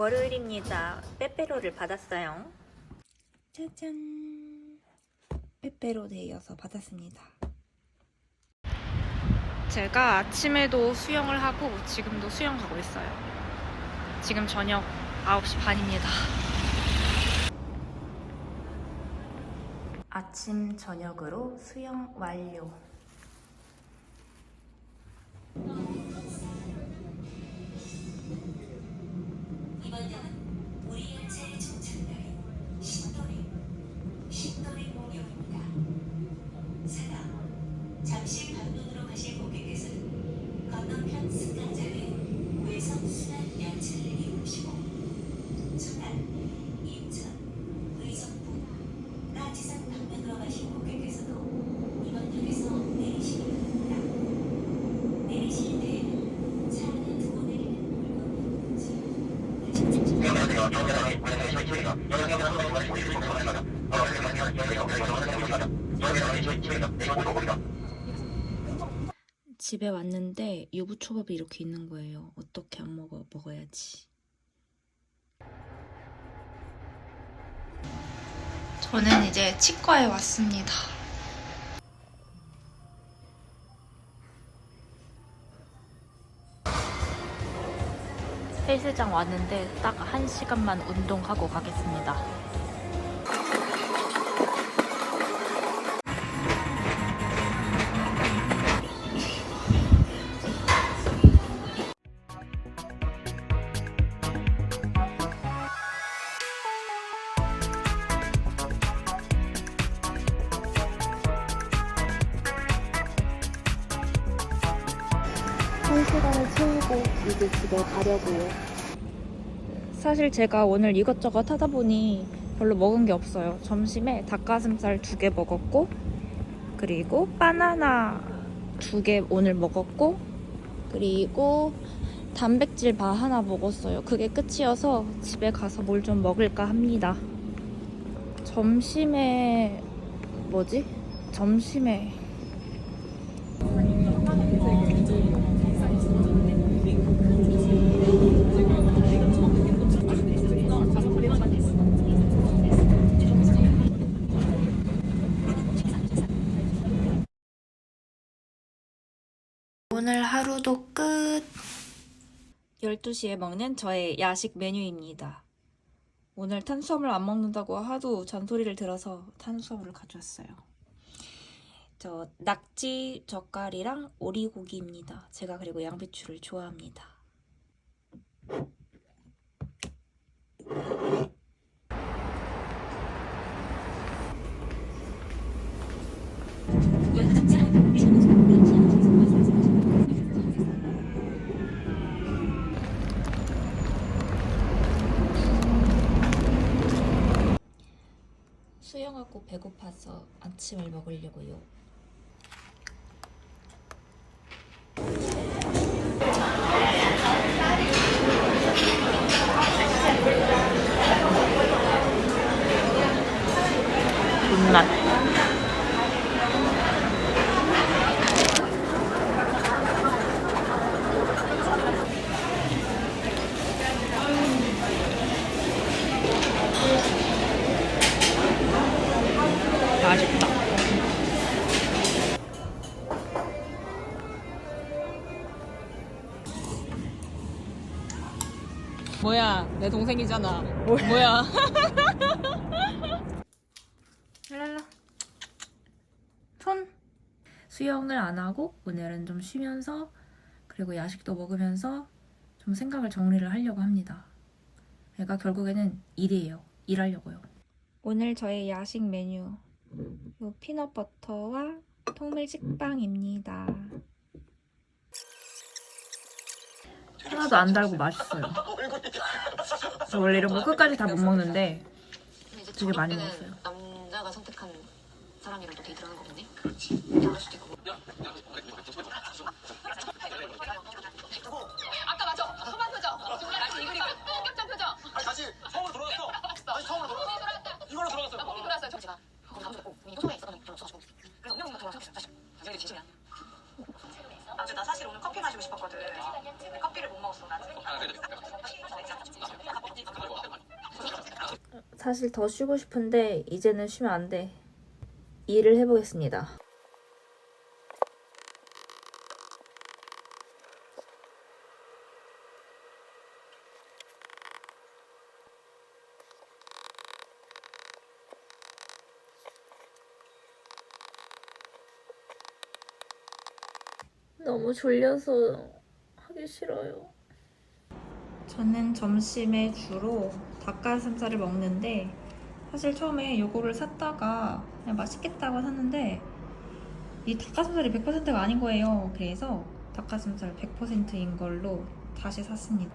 월요일입니다. 빼빼로를 받았어요. 짜잔. 빼빼로 데이여서 받았습니다. 제가 아침에도 수영을 하고 지금도 수영 가고 있어요. 지금 저녁 9시 반입니다. 아침 저녁으로 수영 완료. 이번 역은 우리 열차의 종착역인 신도림, 신도림 목역입니다. 사랑, 잠시 반면으로 가실 고객께서는 건너편 승강장에 외선 순환 열차를 이용하시고 초단, 인천, 의정부, 까지산 방면으로 가실 고객께서도 이번 역에서 내리시기 바랍니다. 내리실 때에는 차 안에 두고 내리는 물건을 집에 왔는데 유부초밥이 이렇게 있는 거예요. 어떻게 안 먹어 먹어야지. 저는 이제 치과에 왔습니다. 헬스장 왔는데 딱한 시간만 운동하고 가겠습니다. 집에 가려고요. 사실 제가 오늘 이것저것 하다 보니 별로 먹은 게 없어요. 점심에 닭가슴살 두 개 먹었고, 그리고 바나나 두 개 오늘 먹었고, 그리고 단백질 바 하나 먹었어요. 그게 끝이어서 집에 가서 뭘 좀 먹을까 합니다. 점심에 뭐지? 점심에 오늘 하루도 끝. 12시에 먹는 저의 야식 메뉴입니다. 오늘 탄수화물 안 먹는다고 하도 잔소리를 들어서 탄수화물을 가져왔어요. 저 낙지 젓갈이랑 오리고기입니다. 제가 그리고 양배추를 좋아합니다. 수영하고 배고파서 아침을 먹으려고요. 뭐야 내 동생이잖아 뭐야 랄라. 손. 수영을 안 하고 오늘은 좀 쉬면서 그리고 야식도 먹으면서 좀 생각을 정리를 하려고 합니다. 그러니까 결국에는 일이에요. 일하려고요. 오늘 저의 야식 메뉴 요 피넛버터와 통밀 식빵입니다. 하나도 안 달고 맛있어요. 저 원래 이런 거 끝까지 다 못 먹는데 이제 되게 많이 먹었어요. 남자가 선택한 사람이랑 또 데이트를 하는 거겠네? 그렇지. 그럴 수도 있고. 아까 맞죠? 소만 표정. 정말 알지? 이그리고 합격점 표정. 아니 다시 처음으로 돌아갔어. 다시 처음으로 돌아갔어. 이걸로 돌아갔어. 나 거기 돌아왔어요. 저 제가 거기 가면 꼭 이거 소에 있었던 좀 없어가지고. 그래서 운명이가 돌아왔어. 사실. 당신이 진심이야. 아무튼 나 사실 오늘 커피 마시고 싶었거든. 근데 커피를 못 먹었어 나는. 사실 더 쉬고 싶은데 이제는 쉬면 안 돼. 일을 해보겠습니다. 너무 졸려서 하기 싫어요. 저는 점심에 주로 닭가슴살을 먹는데 사실 처음에 요거를 샀다가 그냥 맛있겠다고 샀는데 이 닭가슴살이 100%가 아닌 거예요. 그래서 닭가슴살 100%인 걸로 다시 샀습니다.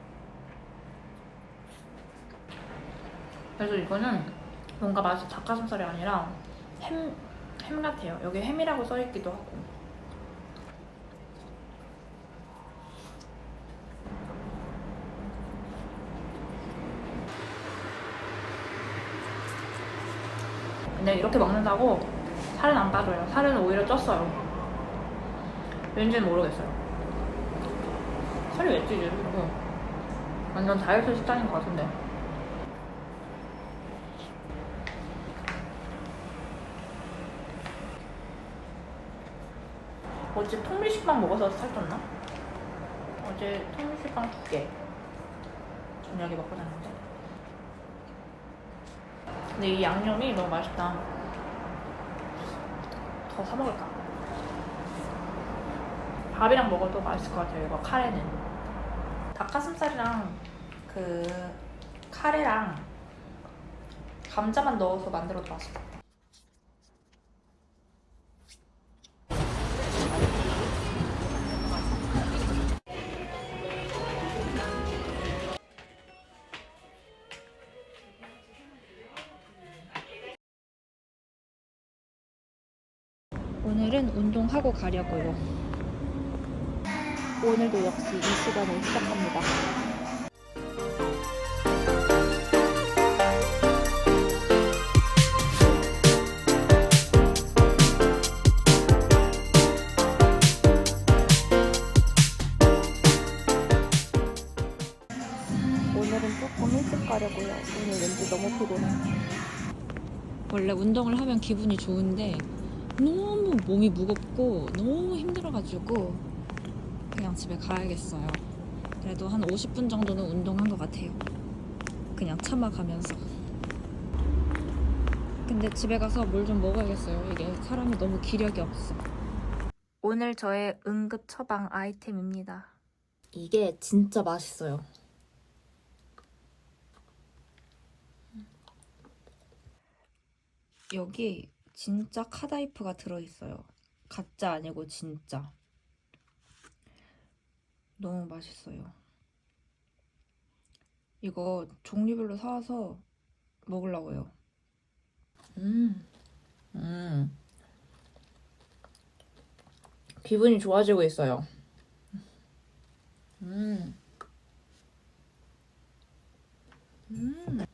그래서 이거는 뭔가 맛이 닭가슴살이 아니라 햄, 햄 같아요. 여기 햄이라고 써있기도 하고. 근데 이렇게 먹는다고 살은 안 빠져요. 살은 오히려 쪘어요. 왠지는 모르겠어요. 살이 왜 찌지? 이거 완전 다이어트 식단인 것 같은데. 어제 통밀식빵 먹어서 살쪘나? 어제 통밀식빵 두 개. 저녁에 먹고 잤는데. 근데 이 양념이 너무 맛있다. 더 사 먹을까? 밥이랑 먹어도 맛있을 것 같아요. 이거 카레는 닭가슴살이랑 그 카레랑 감자만 넣어서 만들어도 맛있다. 오늘은 운동하고 가려고요. 오늘도 역시 이 시간에 시작합니다. 오늘은 조금 일찍 가려고요. 오늘 왠지 너무 피곤해. 원래 운동을 하면 기분이 좋은데 너무 몸이 무겁고 너무 힘들어가지고 그냥 집에 가야겠어요. 그래도 한 50분 정도는 운동한 것 같아요. 그냥 참아가면서. 근데 집에 가서 뭘 좀 먹어야겠어요. 이게 사람이 너무 기력이 없어. 오늘 저의 응급 처방 아이템입니다. 이게 진짜 맛있어요. 여기 진짜 카다이프가 들어있어요. 가짜 아니고 진짜. 너무 맛있어요. 이거 종류별로 사와서 먹으려고요. 음, 음. 기분이 좋아지고 있어요. 음. 음.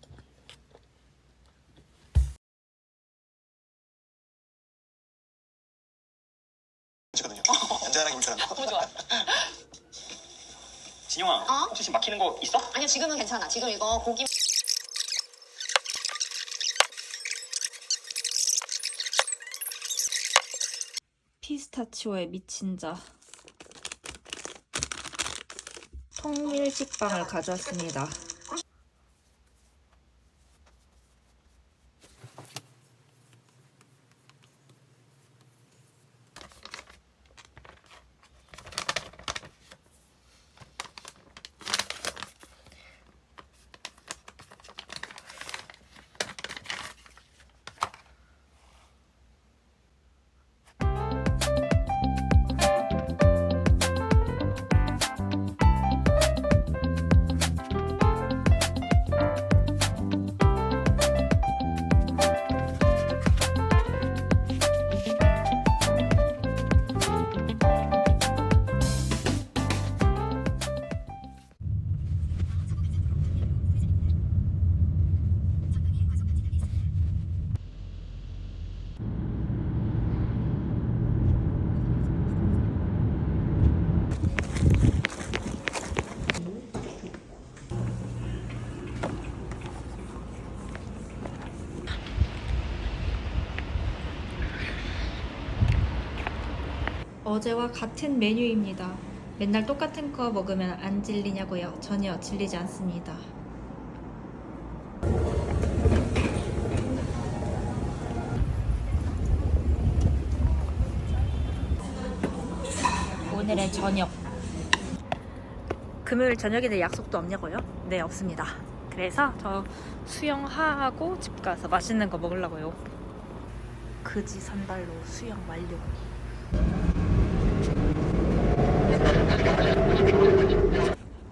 거든요 잔잔하게 김치랑. 너무 좋아. 진영아, 어? 혹시 지금 막히는 거 있어? 아니야 지금은 괜찮아. 지금 이거 고기 피스타치오에 미친 자. 통밀 식빵을 가져왔습니다. 어제와 같은 메뉴입니다. 맨날 똑같은 거 먹으면 안 질리냐고요? 전혀 질리지 않습니다. 오늘의 저녁. 금요일 저녁에 약속도 없냐고요? 네, 없습니다. 그래서 저 수영하고 집 가서 맛있는 거 먹으려고요. 그지 산발로 수영 완료.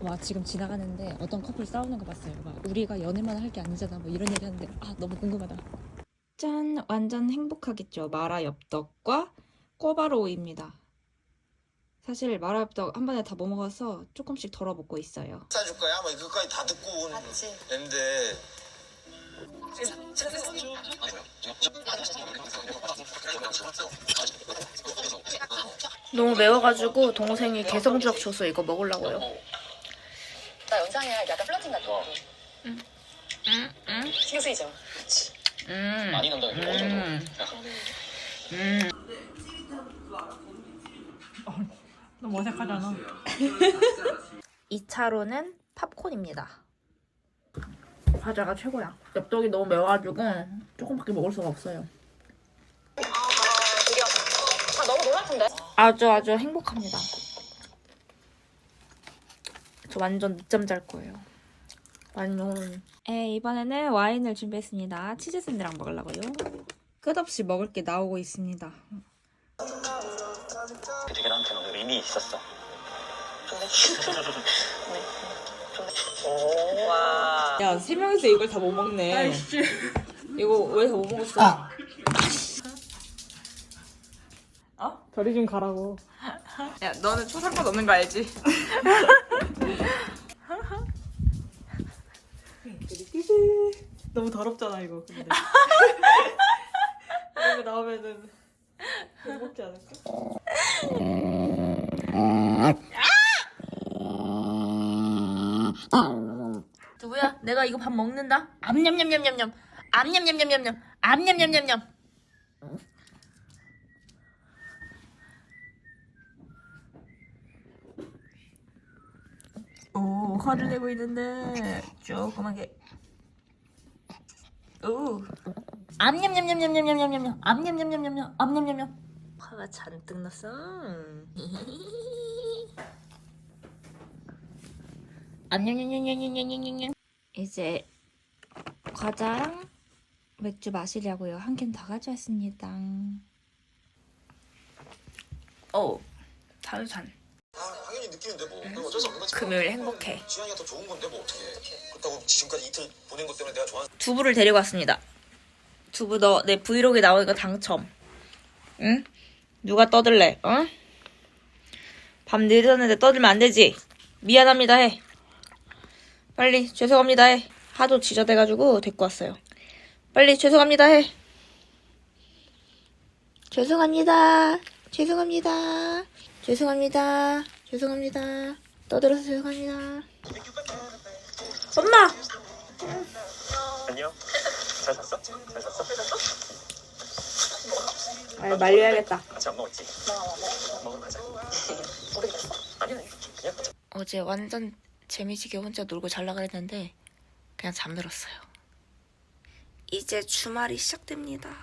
와 지금 지나가는데 어떤 커플 싸우는 거 봤어요. 막 우리가 연애만 할 게 아니잖아. 뭐 이런 얘기 하는데 아 너무 궁금하다. 짠 완전 행복하겠죠. 마라 엽떡과 꼬바로우입니다. 사실 마라 엽떡 한 번에 다 못 먹어서 조금씩 덜어 먹고 있어요. 싸줄 거야? 뭐 그거까지 다 듣고 온 맞지? 앤데 너무 매워가지고 동생이 개성주악 줘서 이거 먹으려고요. 나 연상이랑 약간 플러팅 같은 거. 응. 응? 신경 쓰이죠? 음. 많이 넣는다 이거 어느 정도 너무 어색하잖아. 2차로는 팝콘입니다. 과자가 최고야. 엽떡이 너무 매워가지고 조금밖에 먹을 수가 없어요. 아, 놀랐던데? 아주 아주 행복합니다. 저 완전 늦잠 잘 거예요. 완전. 에 이번에는 와인을 준비했습니다. 치즈 샌드랑 먹으려고요. 끝없이 먹을 게 나오고 있습니다. 되게 나한테는 의미 있었어 야, 세 명이서 이걸 다 못 먹네. 이거 왜 다 못 먹었어? 어? 저리 좀 가라고. 야, 너는 초상권 없는 거 알지? 너무 더럽잖아 이거 근데. 이거 나오면은 먹지 않을까? 누구야? 내가 이거 밥 먹는다? 암냠냠냠냠냠. 암냠냠냠냠냠. 암냠냠냠냠. 화를 내고 있는데 조그맣게. 오. 암냠냠냠냠냠냠냠냠. 암냠냠냠냠냠. 암냠냠냠. 화가 잔뜩 났어. 암냠냠냠냠냠냠냠. 이제 과자랑 맥주 마시려고요. 한 캔 더 가져왔습니다. 오. 아, 당연히 느끼는데 뭐 그건 어쩔 수 없는 거지 금요일 행복해. 지환이가 더 좋은 건데 뭐 어떻게 그렇다고 지금까지 이틀 보낸 것 때문에 내가 좋아하는 두부를 데리고 왔습니다. 두부 너 내 브이로그에 나오니까 당첨. 응? 누가 떠들래? 어? 밤 늦었는데 떠들면 안 되지. 미안합니다 해. 빨리 죄송합니다 해. 하도 지저대가지고 데리고 왔어요. 빨리 죄송합니다 해. 죄송합니다. 죄송합니다. 죄송합니다. 죄송합니다. 떠들어서 죄송합니다. 엄마! 안녕 잘 잤어? 잘 잤어? 아, 말려야겠다. 같이 안 먹었지? 먹으러 가자 아니야 그냥 어제 완전 재미지게 혼자 놀고 잘라 그랬는데 그냥 잠들었어요. 이제 주말이 시작됩니다.